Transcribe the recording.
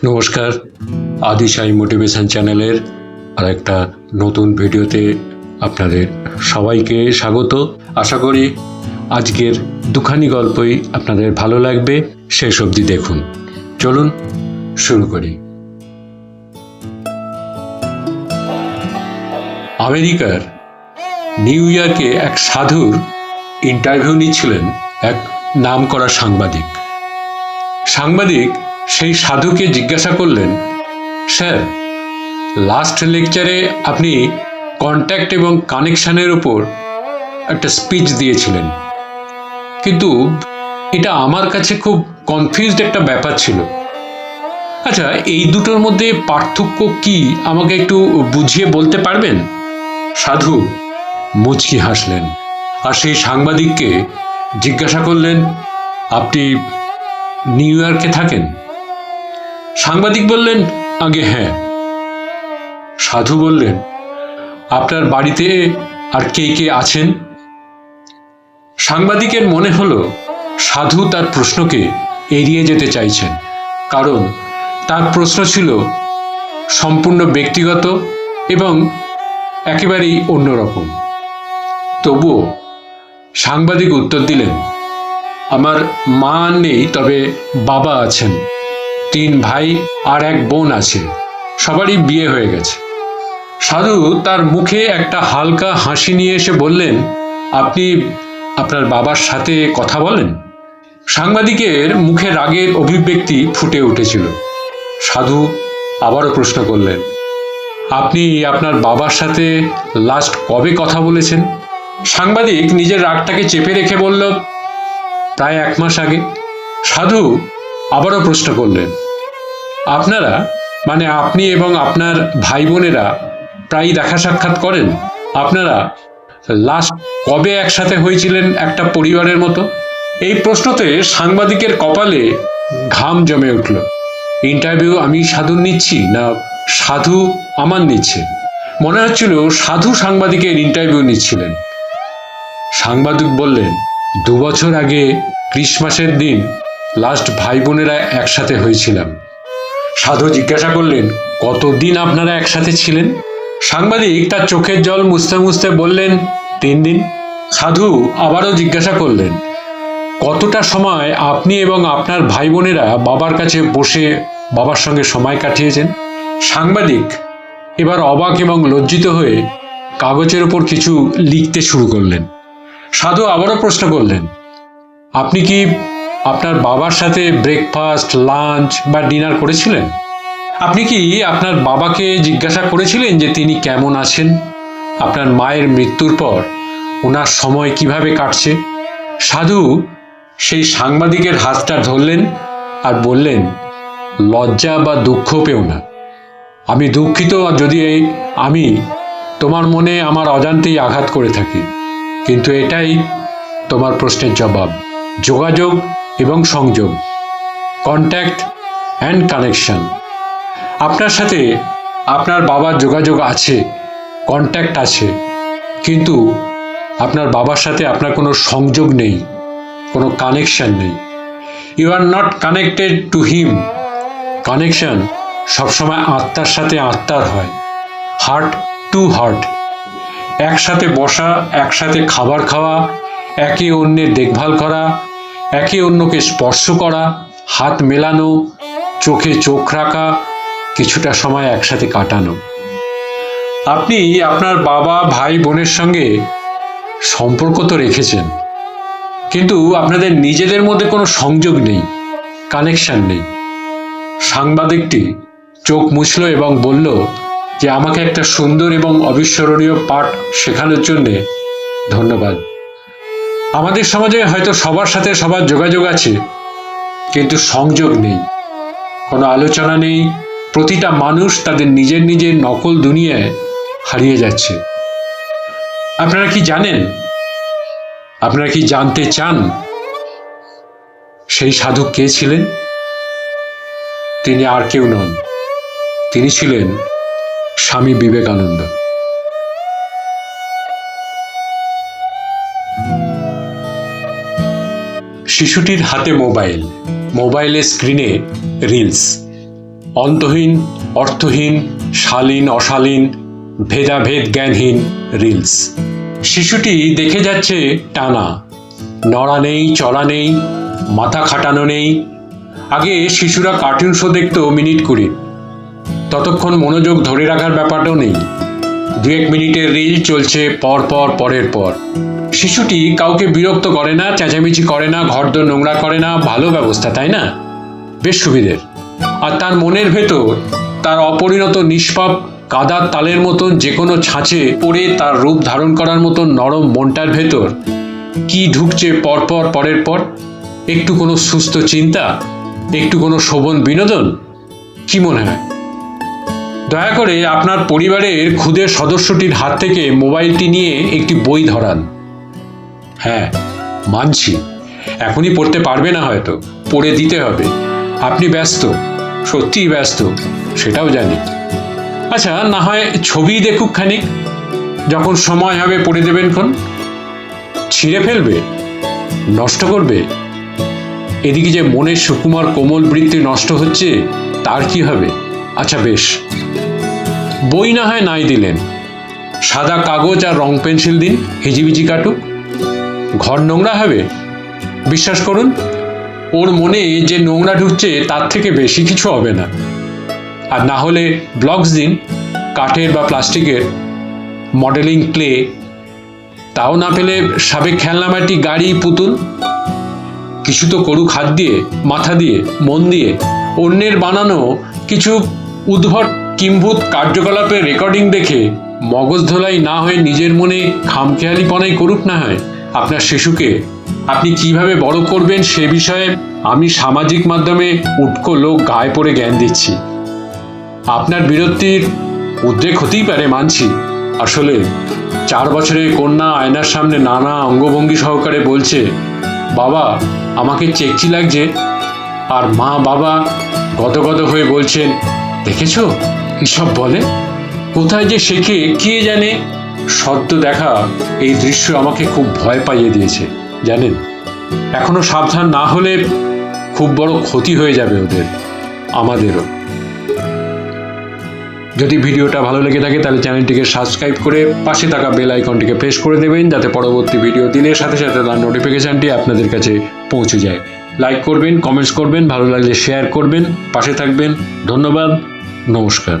নমস্কার আদিশাই মোটিভেশন চ্যানেলের আর একটা নতুন ভিডিওতে আপনাদের সবাইকে স্বাগত। আশা করি আজকের দুখানি গল্পই আপনাদের ভালো লাগবে, শেষ অবধি দেখুন। চলুন, শুরু করি। আমেরিকার নিউ ইয়র্কে এক সাধুর ইন্টারভিউ নিচ্ছিলেন এক নাম করা সাংবাদিক। সাংবাদিক সেই সাধুকে জিজ্ঞাসা করলেন, স্যার লাস্ট লেকচারে আপনি কন্ট্যাক্ট এবং কানেকশানের উপর একটা স্পিচ দিয়েছিলেন। কিন্তু এটা আমার কাছে খুব কনফিউজড একটা ব্যাপার ছিল। আচ্ছা এই দুটোর মধ্যে পার্থক্য কি আমাকে একটু বুঝিয়ে বলতে পারবেন? সাধু মুচকি হাসলেন আর সেই সাংবাদিককে জিজ্ঞাসা করলেন, আপনি নিউ ইয়র্কে থাকেন? সাংবাদিক বললেন, আগে হ্যাঁ। সাধু বললেন, আপনার বাড়িতে আর কে কে আছেন? সাংবাদিকের মনে হলো, সাধু তার প্রশ্নকে এড়িয়ে যেতে চাইছেন, কারণ তার প্রশ্ন ছিল সম্পূর্ণ ব্যক্তিগত এবং একেবারেই অন্যরকম। তবুও সাংবাদিক উত্তর দিলেন, আমার মা নেই, তবে বাবা আছেন। তিন ভাই আর এক বোন আছে। সবারই বিয়ে হয়ে গেছে। সাধু তার মুখে একটা হালকা হাসি নিয়ে এসে বললেন, আপনি আপনার বাবার সাথে কথা বলেন? সাংবাদিকের মুখে রাগের অভিব্যক্তি ফুটে উঠেছিল। সাধু আবারও প্রশ্ন করলেন, আপনি আপনার বাবার সাথে লাস্ট কবে কথা বলেছেন? সাংবাদিক নিজের রাগটাকে চেপে রেখে বলল, প্রায় এক মাস আগে। সাধু আবারও প্রশ্ন করলেন। আপনারা মানে আপনি এবং আপনার ভাই বোনেরা প্রায়ই দেখা সাক্ষাৎ করেন? আপনারা লাস্ট কবে একসাথে হয়েছিলেন একটা পরিবারের মতো? এই প্রশ্নতে সাংবাদিকের কপালে ঘাম জমে উঠল। ইন্টারভিউ আমি সাধু নিচ্ছি না সাধু আমার নিচ্ছে? মনে হচ্ছিল সাধু সাংবাদিকের ইন্টারভিউ নিচ্ছিলেন। সাংবাদিক বললেন, দু বছর আগে ক্রিসমাসের দিন লাস্ট ভাই বোনেরা একসাথে হয়েছিলাম। সাধু জিজ্ঞাসা করলেন, কতদিন আপনারা একসাথে ছিলেন? সাংবাদিক তার চোখের জল মুছতে মুছতে বললেন, তিন দিন। সাধু আবারও জিজ্ঞাসা করলেন, কতটা সময় আপনি এবং আপনার ভাই বোনেরা বাবার কাছে বসে বাবার সঙ্গে সময় কাটিয়েছেন? সাংবাদিক এবার অবাক এবং লজ্জিত হয়ে কাগজের ওপর কিছু লিখতে শুরু করলেন। সাধু আবারও প্রশ্ন করলেন, আপনি কি আপনার বাবার সাথে ব্রেকফাস্ট লাঞ্চ বা ডিনার করেছিলেন? আপনি কি আপনার বাবাকে জিজ্ঞাসা করেছিলেন যে তিনি কেমন আছেন? আপনার মায়ের মৃত্যুর পর ওনার সময় কীভাবে কাটছে? সাধু সেই সাংবাদিকের হাতটা ধরলেন আর বললেন, লজ্জা বা দুঃখ পেও না। আমি দুঃখিত, যদি আমি তোমার মনে আমার অজান্তেই আঘাত করে থাকি। কিন্তু এটাই তোমার প্রশ্নের জবাব। যোগাযোগ এবং সংযোগ কন্ট্যাক্ট অ্যান্ড কানেকশন আপনার সাথে আপনার বাবার যোগাযোগ আছে কন্ট্যাক্ট আছে, কিন্তু আপনার বাবার সাথে আপনার কোনো সংযোগ নেই, কোনো কানেকশন নেই। You are not connected to him connection সবসময় আত্মার সাথে আত্মার হয়। হার্ট টু হার্ট একসাথে বসা, একসাথে খাবার খাওয়া, একে অন্যের দেখভাল করা একে অন্যকে স্পর্শ করা, হাত মেলানো, চোখে চোখ রাখা, কিছুটা সময় একসাথে কাটানো। আপনি আপনার বাবা, ভাই, বোনের সঙ্গে সম্পর্ক তো রেখেছেন, কিন্তু আপনাদের নিজেদের মধ্যে কোনো সংযোগ নেই কানেকশন নেই। সাংবাদিকটি চোখ মুছল এবং বলল যে, আমাকে একটা সুন্দর এবং অবিস্মরণীয় পাঠ শেখানোর জন্যে ধন্যবাদ। আমাদের সমাজে হয়তো সবার সাথে সবার যোগাযোগ আছে, কিন্তু সংযোগ নেই। কোনো আলোচনা নেই। প্রতিটা মানুষ তাদের নিজের নিজের নকল দুনিয়ায় হারিয়ে যাচ্ছে। আপনারা কি জানেন? আপনারা কি জানতে চান সেই সাধু কে ছিলেন? তিনি আর কেউ নন। তিনি ছিলেন স্বামী বিবেকানন্দ। শিশুটির হাতে মোবাইল। মোবাইলের স্ক্রিনে রিলস। অন্তহীন, অর্থহীন, শালীন, অশালীন, ভেদাভেদ জ্ঞানহীন রিলস। শিশুটি দেখে যাচ্ছে টানা। নড়া নেই, চড়া নেই, মাথা খাটানো নেই। আগে শিশুরা কার্টুন শো দেখতো মিনিট কুড়ি ততক্ষণ মনোযোগ ধরে রাখার ব্যাপারটাও নেই। দু এক মিনিটের রিল চলছে পর পর পরের পর। শিশুটি কাউকে বিরক্ত করে না, চেঁচামেচি করে না, ঘরদোর নোংরা করে না, ভালো ব্যবস্থা, তাই না? বেশ সুবিধের। আর তার মনের ভেতর তার অপরিণত নিষ্পাপ কাদার তালের মতন যে কোনো ছাঁচে পড়ে তার রূপ ধারণ করার মতন নরম মনটার ভেতর কি ঢুকছে পরপর, পরের পর? একটু কোনো সুস্থ চিন্তা? একটু কোনো শোভন বিনোদন? কি মনে হয়? দয়া করে আপনার পরিবারের ক্ষুদে সদস্যটির হাত থেকে মোবাইলটি নিয়ে একটি বই ধরান। হ্যাঁ মানছি। এখনই পড়তে পারবে না হয়তো, পড়ে দিতে হবে। আপনি ব্যস্ত, সত্যিই ব্যস্ত, সেটাও জানি। আচ্ছা না হয় ছবি দেখুক খানিক, যখন সময় হবে পড়ে দেবেন খন। ছিঁড়ে ফেলবে, নষ্ট করবে। এদিকে যে মনের সুকুমার কোমল বৃত্তি নষ্ট হচ্ছে, তার কি হবে? আচ্ছা বেশ। বই না হয় নাই দিলেন। সাদা কাগজ আর রং পেন্সিল দিন, হিজিবিজি কাটুক। ঘর নোংরা হবে? বিশ্বাস করুন, ওর মনে যে নোংরা ঢুকছে তার থেকে বেশি কিছু হবে না। আর না হলে ব্লকস দিন, কাঠের বা প্লাস্টিকের মডেলিং ক্লে। তাও না পেলে সাবেক খেলনামাটি গাড়ি, পুতুল। কিছু তো করুক হাত দিয়ে, মাথা দিয়ে, মন দিয়ে। অন্যের বানানো কিছু উদ্ভট কিম্ভূত কার্যকলাপের রেকর্ডিং দেখে মগজ ধোলাই না হয়ে নিজের মনে খামখেয়ালিপনাই করুক না হয়। আপনার শিশুকে আপনি কীভাবে বড় করবেন সে বিষয়ে আমি সামাজিক মাধ্যমে উটকো লোক গায়ে পড়ে জ্ঞান দিচ্ছি। আপনার বিরক্তির উদ্রেক হতেই পারে মানছি। আসলে চার বছরে কন্যা আয়নার সামনে নানা অঙ্গভঙ্গি সহকারে বলছে, বাবা, আমাকে চেকচি লাগছে। আর মা বাবা গদগদ হয়ে বলছেন, দেখেছ? এসব বলে? কোথায় যে শেখে কে জানে? সদ্য দেখা এই দৃশ্য আমাকে খুব ভয় পাইয়ে দিয়েছে, জানেন? এখনও সাবধান না হলে খুব বড় ক্ষতি হয়ে যাবে ওদের, আমাদেরও। যদি ভিডিওটা ভালো লেগে থাকে, তাহলে চ্যানেলটিকে সাবস্ক্রাইব করে পাশে থাকা বেল আইকনটিকে প্রেস করে দেবেন, যাতে পরবর্তী ভিডিও দিনের সাথে সাথে তার নোটিফিকেশানটি আপনাদের কাছে পৌঁছে যায়। লাইক করবেন কমেন্টস করবেন, ভালো লাগলে শেয়ার করবেন, পাশে থাকবেন। ধন্যবাদ, নমস্কার।